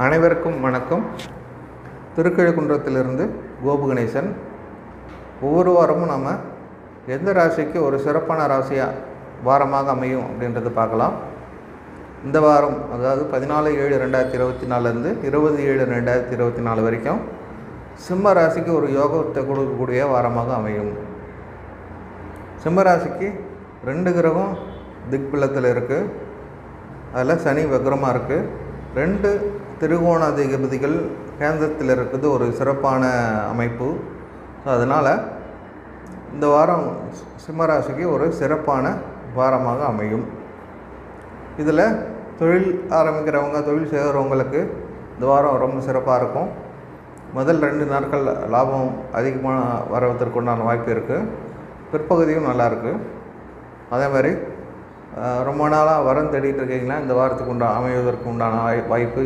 அனைவருக்கும் வணக்கம். திருக்கழுக்குன்றத்திலிருந்து கோபு கணேசன் ஒவ்வொரு வாரமும் நாம் எந்த ராசிக்கு ஒரு சிறப்பான ராசியாக வாரமாக அமையும் அப்படின்றது பார்க்கலாம். இந்த வாரம் அதாவது பதினாலு ஏழு ரெண்டாயிரத்தி இருபத்தி நாலுலேருந்து இருபது ஏழு ரெண்டாயிரத்தி இருபத்தி நாலு வரைக்கும் சிம்ம ராசிக்கு ஒரு யோகத்தை கொடுக்கக்கூடிய வாரமாக அமையும். சிம்ம ராசிக்கு ரெண்டு கிரகம் திக்பிலத்தில் இருக்குது அதில் சனி வக்ரமாக இருக்குது ரெண்டு திரிகோணாதிபதிகள் கேந்திரத்தில் இருக்குது ஒரு சிறப்பான அமைப்பு. ஸோ அதனால் இந்த வாரம் சிம்மராசிக்கு ஒரு சிறப்பான வாரமாக அமையும். இதில் தொழில் ஆரம்பிக்கிறவங்க தொழில் செய்கிறவங்களுக்கு இந்த வாரம் ரொம்ப சிறப்பாக இருக்கும். முதல் ரெண்டு நாட்கள் லாபம் அதிகமாக வரவதற்குண்டான வாய்ப்பு இருக்குது பிற்பகுதியும் நல்லாயிருக்கு அதே மாதிரி ரொம்ப நாளாக வரம் தேடிட்டு இருக்கீங்களா? இந்த வாரத்துக்கு உண்டான அமைவதற்கு உண்டான வாய் வாய்ப்பு